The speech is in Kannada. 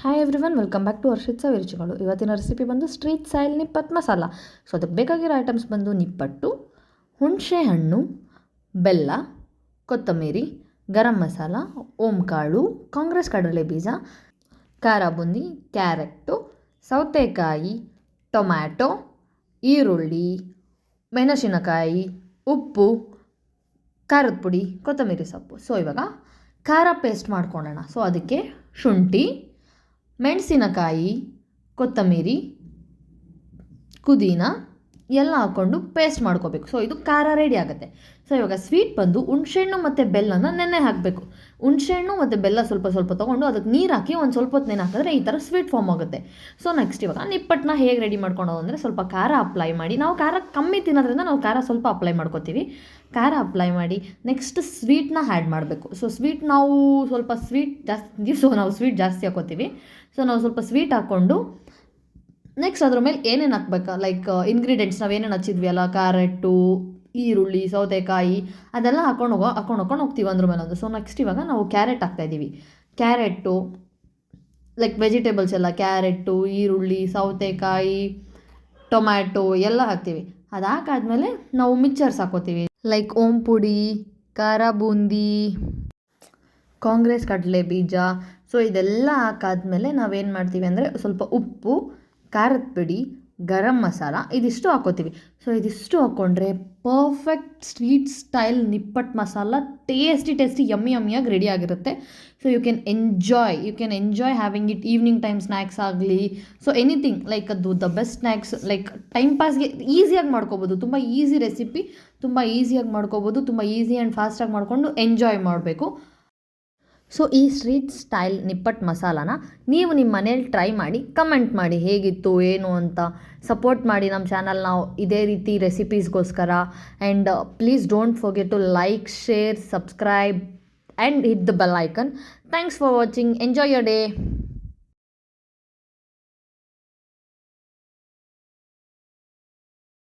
Hi everyone welcome back to Harshith ರುಚಿಗಳು. ಇವತ್ತಿನ ರೆಸಿಪಿ ಬಂದು street style nippattu masala so ಅದಕ್ಕೆ ಬೇಕಾಗಿರೋ ಐಟಮ್ಸ್ ಬಂದು ನಿಪ್ಪಟ್ಟು, ಹುಣಸೆ ಹಣ್ಣು, ಬೆಲ್ಲ, ಕೊತ್ತಂಬರಿ, ಗರಂ ಮಸಾಲ, ಓಂಕಾಳು, ಕಾಂಗ್ರೆಸ್ ಕಡಲೆ ಬೀಜ, ಖಾರ ಬುಂದಿ, ಕ್ಯಾರೆಟ್ಟು, ಸೌತೆಕಾಯಿ, ಟೊಮ್ಯಾಟೊ, ಈರುಳ್ಳಿ, ಮೆಣಸಿನಕಾಯಿ, ಉಪ್ಪು, ಖಾರದ ಪುಡಿ, ಕೊತ್ತಂಬರಿ ಸೊಪ್ಪು. ಸೊ ಇವಾಗ ಖಾರ ಪೇಸ್ಟ್ ಮಾಡ್ಕೊಳ್ಳೋಣ. ಸೊ ಅದಕ್ಕೆ ಶುಂಠಿ ಮೆಣಸಿನಕಾಯಿ ಕೊತ್ತಂಬರಿ ಪುದೀನ ಎಲ್ಲ ಹಾಕ್ಕೊಂಡು ಪೇಸ್ಟ್ ಮಾಡ್ಕೋಬೇಕು. ಸೊ ಇದು ಖಾರ ರೆಡಿ ಆಗುತ್ತೆ. ಸೊ ಇವಾಗ ಸ್ವೀಟ್ ಬಂದು ಹುಣ್ಸೆಹಣ್ಣು ಮತ್ತು ಬೆಲ್ಲನ ನೆನೆ ಹಾಕಬೇಕು. ಹುಣ್ಸೆಹಣ್ಣು ಮತ್ತು ಬೆಲ್ಲ ಸ್ವಲ್ಪ ಸ್ವಲ್ಪ ತೊಗೊಂಡು ಅದಕ್ಕೆ ನೀರು ಹಾಕಿ ಒಂದು ಸ್ವಲ್ಪ ಹೊತ್ತು ನೆನೆ ಹಾಕಿದ್ರೆ ಈ ಥರ ಸ್ವೀಟ್ ಫಾರ್ಮ್ ಆಗುತ್ತೆ. ಸೊ ನೆಕ್ಸ್ಟ್ ಇವಾಗ ನಿಪ್ಪಟ್ಟನ್ನ ಹೇಗೆ ರೆಡಿ ಮಾಡ್ಕೊಳೋದು ಅಂದರೆ ಸ್ವಲ್ಪ ಖಾರ ಅಪ್ಲೈ ಮಾಡಿ. ನಾವು ಖಾರ ಕಮ್ಮಿ ತಿನ್ನೋದ್ರಿಂದ ನಾವು ಖಾರ ಸ್ವಲ್ಪ ಅಪ್ಲೈ ಮಾಡ್ಕೋತೀವಿ. ಖಾರ ಅಪ್ಲೈ ಮಾಡಿ ನೆಕ್ಸ್ಟ್ ಸ್ವೀಟ್ನ ಆ್ಯಡ್ ಮಾಡಬೇಕು. ಸೊ ಸ್ವೀಟ್ ನಾವು ಸ್ವಲ್ಪ ಸ್ವೀಟ್ ಜಾಸ್ತಿ ಸೊ ನಾವು ಸ್ವೀಟ್ ಜಾಸ್ತಿ ಹಾಕೋತೀವಿ. ಸೊ ನಾವು ಸ್ವಲ್ಪ ಸ್ವೀಟ್ ಹಾಕ್ಕೊಂಡು ನೆಕ್ಸ್ಟ್ ಅದ್ರ ಮೇಲೆ ಏನೇನು ಹಾಕ್ಬೇಕಾ? ಲೈಕ್ ಇಂಗ್ರೀಡಿಯೆಂಟ್ಸ್ ನಾವು ಏನೇನು ಹಚ್ಚಿದ್ವಿ ಅಲ್ಲ ಕ್ಯಾರೆಟು ಈರುಳ್ಳಿ, ಸೌತೆಕಾಯಿ, ಅದೆಲ್ಲ ಹಾಕೊಂಡು ಹೋಗೋ ಹಾಕೊಂಡು ಹಾಕೊಂಡು ಹೋಗ್ತೀವಿ ಅಂದ್ರ ಮೇಲೆ ಒಂದು. ಸೊ ನೆಕ್ಸ್ಟ್ ಇವಾಗ ನಾವು ಕ್ಯಾರೆಟ್ ಹಾಕ್ತಾಯಿದ್ದೀವಿ ಕ್ಯಾರೆಟು ಲೈಕ್ ವೆಜಿಟೇಬಲ್ಸ್ ಎಲ್ಲ ಕ್ಯಾರೆಟು ಈರುಳ್ಳಿ, ಸೌತೆಕಾಯಿ ಟೊಮ್ಯಾಟೊ ಎಲ್ಲ ಹಾಕ್ತೀವಿ. ಅದು ಹಾಕಾದ್ಮೇಲೆ ನಾವು ಮಿಕ್ಚರ್ಸ್ ಹಾಕೋತೀವಿ. ಲೈಕ್ ಓಂ ಪುಡಿ, ಖಾರ ಬೂಂದಿ, ಕಾಂಗ್ರೆಸ್ ಕಡಲೆ ಬೀಜ. ಸೊ ಇದೆಲ್ಲ ಹಾಕಾದ್ಮೇಲೆ ನಾವೇನು ಮಾಡ್ತೀವಿ ಅಂದರೆ ಸ್ವಲ್ಪ ಉಪ್ಪು ಖಾರದ ಪುಡಿ, ಗರಂ ಮಸಾಲ ಇದಿಷ್ಟು ಹಾಕೋತೀವಿ. ಸೊ ಇದಿಷ್ಟು ಹಾಕ್ಕೊಂಡ್ರೆ perfect sweet style nippattu masala tasty tasty yummy ಯಮ್ಮಿಯಾಗಿ ready ಆಗಿರುತ್ತೆ. So you can enjoy you can enjoy having it evening time snacks ಆಗಲಿ ಸೊ ಎನಿಥಿಂಗ್ ಲೈಕ್ ಅದು the best snacks like time ಪಾಸ್ಗೆ ಈಸಿಯಾಗಿ ಮಾಡ್ಕೋಬೋದು. ತುಂಬ ಈಸಿ ರೆಸಿಪಿ ತುಂಬ ಈಸಿಯಾಗಿ ಮಾಡ್ಕೋಬೋದು, ತುಂಬ ಈಸಿ ಆ್ಯಂಡ್ ಫಾಸ್ಟಾಗಿ ಮಾಡಿಕೊಂಡು ಎಂಜಾಯ್ ಮಾಡಬೇಕು. ಸೊ ಈ ಸ್ಟ್ರೀಟ್ ಸ್ಟೈಲ್ ನಿಪ್ಪಟ್ಟು ಮಸಾಲಾನ ನೀವು ನಿಮ್ಮ ಮನೇಲಿ ಟ್ರೈ ಮಾಡಿ ಕಮೆಂಟ್ ಮಾಡಿ ಹೇಗಿತ್ತು, ಏನು ಅಂತ ಸಪೋರ್ಟ್ ಮಾಡಿ ನಮ್ಮ ಚಾನಲ್ ನಾವು ಇದೇ ರೀತಿ ರೆಸಿಪೀಸ್ಗೋಸ್ಕರ and please don't forget to like share subscribe and hit the bell icon thanks for watching enjoy your day